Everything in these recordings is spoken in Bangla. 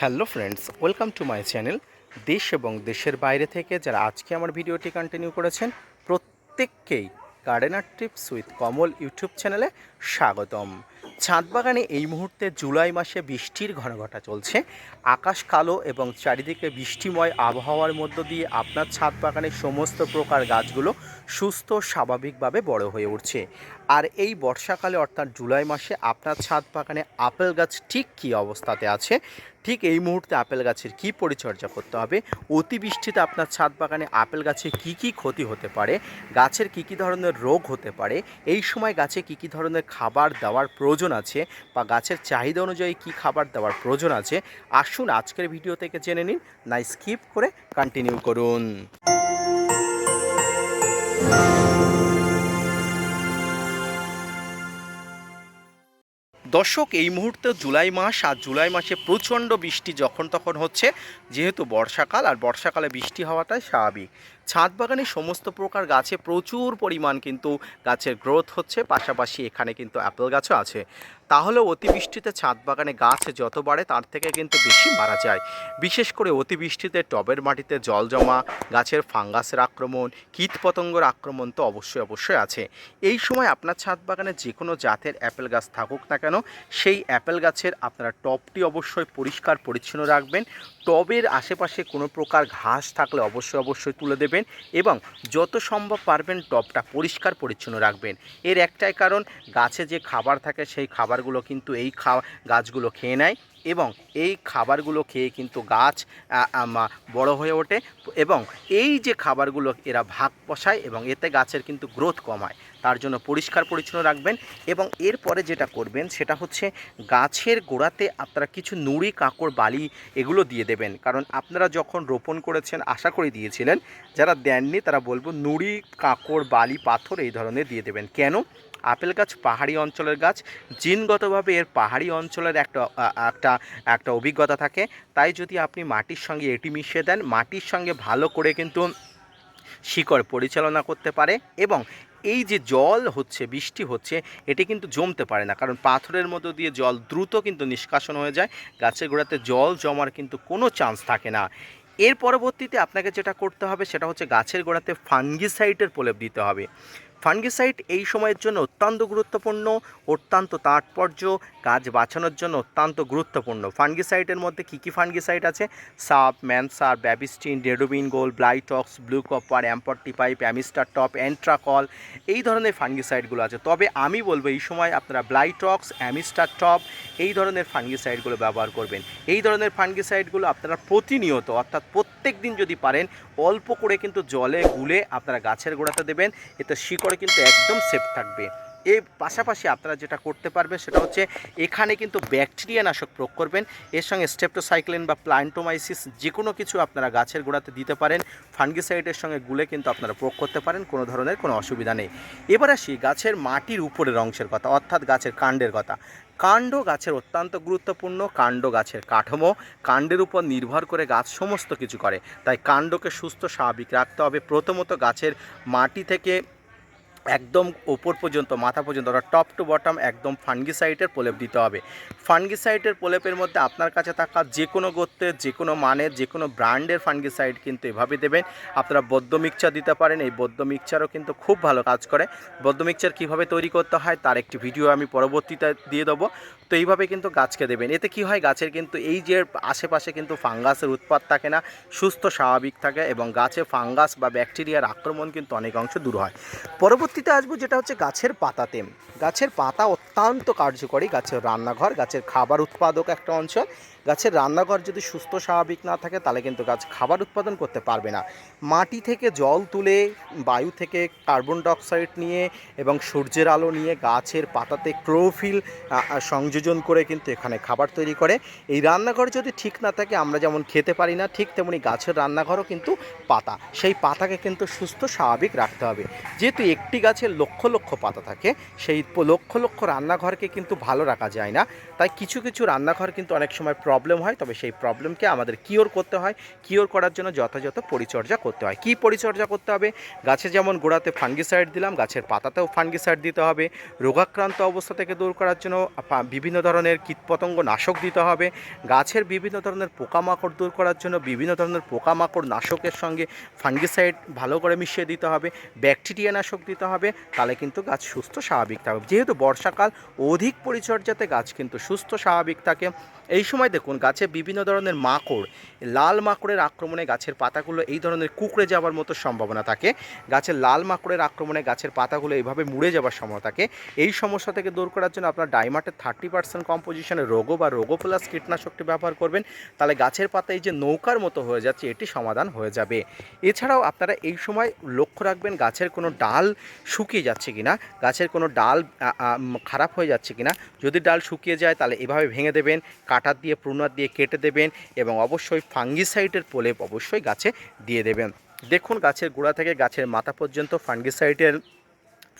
Hello friends, welcome to my channel দেশ এবং দেশের বাইরে থেকে যারা আজকে আমার ভিডিওটি কন্টিনিউ করেছেন, প্রত্যেককেই gardener trips with Kamal YouTube চ্যানেলে স্বাগতম। ছাদ বাগানে এই মুহূর্তে জুলাই মাসে বৃষ্টির ঘনঘটা চলছে। আকাশ কালো এবং চারিদিকে বৃষ্টিময় আবহাওয়ার মধ্য দিয়ে আপনার ছাদ বাগানের সমস্ত প্রকার গাছগুলো সুস্থ, স্বাভাবিকভাবে বড় হয়ে উঠছে। আর এই বর্ষাকালে অর্থাৎ জুলাই মাসে আপনার ছাদ বাগানে আপেল গাছ ঠিক কী অবস্থাতে আছে ঠিক এই মুহূর্তে আপেল গাছের কি পরিচর্যা করতে হবে? অতিবৃষ্টিতে আপনার ছাদ বাগানে আপেল গাছে কি কি ক্ষতি হতে পারে? গাছের কি কি ধরনের রোগ হতে পারে? এই সময় গাছে কি কি ধরনের খাবার দেওয়ার প্রয়োজন আছে? বা গাছের চাহিদা অনুযায়ী কি খাবার দেওয়ার প্রয়োজন আছে? আসুন আজকের ভিডিও থেকে জেনে নিন, না স্কিপ করে কন্টিনিউ করুন। দর্শক এই মুহূর্তে জুলাই মাস আর জুলাই মাসে প্রচণ্ড বৃষ্টি যখন তখন হচ্ছে, যেহেতু বর্ষাকাল আর বর্ষাকালে বৃষ্টি হওয়াটাই স্বাভাবিক। ছাদ বাগানে সমস্ত প্রকার গাছে প্রচুর পরিমাণ কিন্তু গাছের গ্রোথ হচ্ছে, পাশাপাশি এখানে কিন্তু অ্যাপেল গাছও আছে। তাহলে অতিবৃষ্টিতে ছাদ বাগানে গাছ যত বাড়ে, তার থেকে কিন্তু বেশি মারা যায়। বিশেষ করে অতিবৃষ্টিতে টবের মাটিতে জল জমা, গাছের ফাঙ্গাসের আক্রমণ কীট পতঙ্গের আক্রমণ তো অবশ্যই অবশ্যই আছে। এই সময় আপনার ছাদ বাগানে যে কোনো জাতের অ্যাপেল গাছ থাকুক না কেন, সেই অ্যাপেল গাছের আপনারা টবটি অবশ্যই পরিষ্কার, পরিচ্ছন্ন রাখবেন। টবের আশেপাশে কোনো প্রকার ঘাস থাকলে অবশ্যই অবশ্যই তুলে দেবেন এবং যত সম্ভব পারবেন টবটা পরিষ্কার, পরিচ্ছন্ন রাখবেন। এর একটাই কারণ, গাছে যে খাবার থাকে, সেই খাবারগুলো কিন্তু এই খাওয়া গাছগুলো খেয়ে নেয়। এবং এই খাবারগুলো খেয়ে কিন্তু গাছ বড় হয়ে ওঠে এবং এই যে খাবারগুলো এরা ভাগ বসায় এবং এতে গাছের কিন্তু গ্রোথ কমায়, তার জন্য পরিষ্কার পরিচ্ছন্ন রাখবেন এবং এরপরে যেটা করবেন সেটা হচ্ছে গাছের গোড়াতে আপনারা কিছু নুড়ি, কাঁকড়, বালি এগুলো দিয়ে দেবেন। কারণ আপনারা যখন রোপণ করেছেন, আশা করে দিয়েছিলেন, যারা দেননি তারা বলব নুড়ি, কাঁকড়, বালি, পাথর এই ধরনের দিয়ে দেবেন। কেন? আপেল গাছ পাহাড়ি অঞ্চলের গাছ, জিনগতভাবে এর পাহাড়ি অঞ্চলের একটা একটা একটা অভিজ্ঞতা থাকে। তাই যদি আপনি মাটির সঙ্গে এটি মিশিয়ে দেন, মাটির সঙ্গে ভালো করে কিন্তু শিকড় পরিচালনা করতে পারে এবং এই যে জল হচ্ছে, বৃষ্টি হচ্ছে, এটি কিন্তু জমতে পারে না। কারণ পাথরের মধ্য দিয়ে জল দ্রুত কিন্তু নিষ্কাশন হয়ে যায়, গাছের গোড়াতে জল জমার কিন্তু কোনো চান্স থাকে না। এর পরবর্তীতে আপনাকে যেটা করতে হবে, সেটা হচ্ছে গাছের গোড়াতে ফাঙ্গিসাইডের প্রলেপ দিতে হবে। ফাঙ্গিসাইড এই সময়ের জন্য অত্যন্ত গুরুত্বপূর্ণ, অত্যন্ত তাৎপর্য গাছ বাঁচানোর জন্য অত্যন্ত গুরুত্বপূর্ণ। ফাঙ্গিসাইডের মধ্যে কী কী ফাঙ্গিসাইড আছে? সাপ, ম্যানসার, ব্যাবিস্টিন, ডেডোবিন গোল ব্লাইটক্স, ব্লু কপার অ্যাম্পটিপাইপ অ্যামিস্টার টপ অ্যান্ট্রাকল এই ধরনের ফাঙ্গিসাইডগুলো আছে। তবে আমি বলব এই সময় আপনারা ব্লাইটক্স, অ্যামিস্টার টপ, এই ধরনের ফাঙ্গিসাইডগুলো ব্যবহার করবেন। এই ধরনের ফাঙ্গিসাইডগুলো আপনারা প্রতিনিয়ত, অর্থাৎ প্রত্যেক দিন যদি পারেন, অল্প করে কিন্তু জলে গুলে আপনারা গাছের গোড়াতে দেবেন। এতে শিকড় কিন্তু একদম সেফ থাকবে। এর পাশাপাশি আপনারা যেটা করতে পারবেন সেটা হচ্ছে এখানে কিন্তু ব্যাকটেরিয়া নাশক প্রয়োগ করবেন। এর সঙ্গে স্টেপটোসাইক্লিন বা প্লান্টোমাইসিস যে কোনো কিছু আপনারা গাছের গোড়াতে দিতে পারেন। ফাঙ্গিসাইডের সঙ্গে গুলে কিন্তু আপনারা প্রয়োগ করতে পারেন, কোনো ধরনের কোনো অসুবিধা নেই। এবার আসি গাছের মাটির উপরের অংশের কথা, অর্থাৎ গাছের কাণ্ডের কথা। কাণ্ড গাছের অত্যন্ত গুরুত্বপূর্ণ, কাণ্ড গাছের কাঠামো। কাণ্ডের উপর নির্ভর করে গাছ সমস্ত কিছু করে। তাই কাণ্ডকে সুস্থ, স্বাভাবিক রাখতে হবে। প্রথমত গাছের মাটি থেকে একদম ওপর পর্যন্ত, মাথা পর্যন্ত, অর্থাৎ টপ টু বটম একদম ফানগিসাইডের প্রলেপ দিতে হবে। ফানগিসাইডের প্রলেপের মধ্যে আপনার কাছে থাকা যে কোনো গোত্রের, যে কোনো মানের, যে কোনো ব্র্যান্ডের ফানগিসাইড কিন্তু এভাবে দেবেন। আপনারা বদ্ধ মিক্সচার দিতে পারেন, এই বদ্ধ মিক্সচারও কিন্তু খুব ভালো কাজ করে। বদ্ধ মিক্সচার কীভাবে তৈরি করতে হয় তার একটি ভিডিও আমি পরবর্তীতে দিয়ে দেবো। তো এইভাবে কিন্তু গাছকে দেবেন। এতে কি হয়, গাছের কিন্তু এই যে আশেপাশে কিন্তু ফাঙ্গাসের উৎপাদ থাকে না, সুস্থ স্বাভাবিক থাকে এবং গাছে ফাঙ্গাস বা ব্যাকটেরিয়ার আক্রমণ কিন্তু অনেক অংশ দূর হয়। পরবর্তীতে আসব, যেটা হচ্ছে গাছের পাতাতে। গাছের পাতা অত্যন্ত কার্যকরী, গাছের রান্নাঘর, গাছের খাবার উৎপাদক একটা অঞ্চল। গাছের রান্নাঘর যদি সুস্থ, স্বাভাবিক না থাকে, তাহলে কিন্তু গাছ খাবার উৎপাদন করতে পারবে না। মাটি থেকে জল তুলে, বায়ু থেকে কার্বন ডাইঅক্সাইড নিয়ে এবং সূর্যের আলো নিয়ে গাছের পাতাতে ক্লোরোফিল সংযোজন করে কিন্তু এখানে খাবার তৈরি করে। এই রান্নাঘর যদি ঠিক না থাকে, আমরা যেমন খেতে পারি না, ঠিক তেমনি গাছের রান্নাঘরও কিন্তু পাতা। সেই পাতাকে কিন্তু সুস্থ, স্বাভাবিক রাখতে হবে। যেহেতু একটি গাছের লক্ষ লক্ষ পাতা থাকে, সেই লক্ষ লক্ষ রান্নাঘরকে কিন্তু ভালো রাখা যায় না। তাই কিছু কিছু রান্নাঘর কিন্তু অনেক সময় প্রবলেম প্রবলেম হয়, তবে সেই প্রবলেমকে আমাদের কিওর করতে হয়। কিওর করার জন্য যথাযথ পরিচর্যা করতে হয়। কি পরিচর্যা করতে হবে? গাছে যেমন গোড়াতে ফাঙ্গিসাইড দিলাম, গাছের পাতাতেও ফাঙ্গিসাইড দিতে হবে। রোগাক্রান্ত অবস্থা থেকে দূর করার জন্য বিভিন্ন ধরনের কীটপতঙ্গ নাশক দিতে হবে। গাছের বিভিন্ন ধরনের পোকামাকড় দূর করার জন্য বিভিন্ন ধরনের পোকামাকড় নাশকের সঙ্গে ফাঙ্গিসাইড ভালো করে মিশিয়ে দিতে হবে। ব্যাকটেরিয়া নাশক দিতে হবে। তাহলে কিন্তু গাছ সুস্থ স্বাভাবিক থাকবে। যেহেতু বর্ষাকাল, অধিক পরিচর্যাতে গাছ কিন্তু সুস্থ স্বাভাবিক থাকে। এই সময় দেখুন গাছে বিভিন্ন ধরনের মাকড়, লাল মাকড়ের আক্রমণে গাছের পাতাগুলো, এই ধরনের কুকড়ে যাওয়ার মতো সম্ভাবনা থাকে। গাছের লাল মাকড়ের আক্রমণে গাছের পাতাগুলো এইভাবে মুড়ে যাওয়ার সম্ভাবনা থাকে। এই সমস্যা থেকে দূর করার জন্য আপনার ডাইমাটের থার্টি পার্সেন্ট কম্পোজিশনের রোগো বা রোগো প্লাস কীটনাশকটি ব্যবহার করবেন। তাহলে গাছের পাতা এই যে নৌকার মতো হয়ে যাচ্ছে, এটি সমাধান হয়ে যাবে। এছাড়াও আপনারা এই সময় লক্ষ্য রাখবেন গাছের কোনো ডাল শুকিয়ে যাচ্ছে কিনা, গাছের কোনো ডাল খারাপ হয়ে যাচ্ছে কিনা। যদি ডাল শুকিয়ে যায়, তাহলে এভাবে ভেঙে দেবেন, কাটার দিয়ে প্রুনার দিয়ে কেটে দেবেন এবং অবশ্যই ফাঙ্গিসাইডের প্রলেপ অবশ্যই গাছে দিয়ে দেবেন। দেখুন গাছের গোড়া থেকে গাছের মাথা পর্যন্ত ফাঙ্গিসাইডের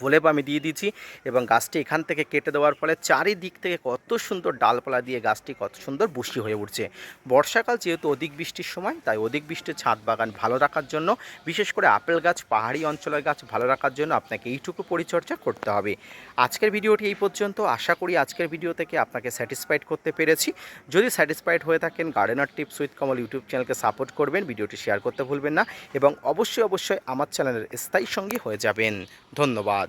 প্রলেপ আমি দিয়ে দিয়েছি এবং গাছটি এখান থেকে কেটে দেওয়ার ফলে চারিদিক থেকে কত সুন্দর ডালপালা দিয়ে গাছটি কত সুন্দর বুষ্টি হয়ে উঠছে। বর্ষাকাল যেহেতু অধিক বৃষ্টির সময়, তাই অধিক বৃষ্টির ছাদ বাগান ভালো রাখার জন্য, বিশেষ করে আপেল গাছ, পাহাড়ি অঞ্চলের গাছ ভালো রাখার জন্য আপনাকে এইটুকু পরিচর্যা করতে হবে। আজকের ভিডিওটি এই পর্যন্ত। আশা করি আজকের ভিডিও থেকে আপনাকে স্যাটিসফাইড করতে পেরেছি। যদি স্যাটিসফাইড হয়ে থাকেন, gardener tips with Kamal YouTube চ্যানেলকে সাপোর্ট করবেন, ভিডিওটি শেয়ার করতে ভুলবেন না এবং অবশ্যই অবশ্যই আমার চ্যানেলের স্থায়ী সঙ্গী হয়ে যাবেন। ধন্যবাদ।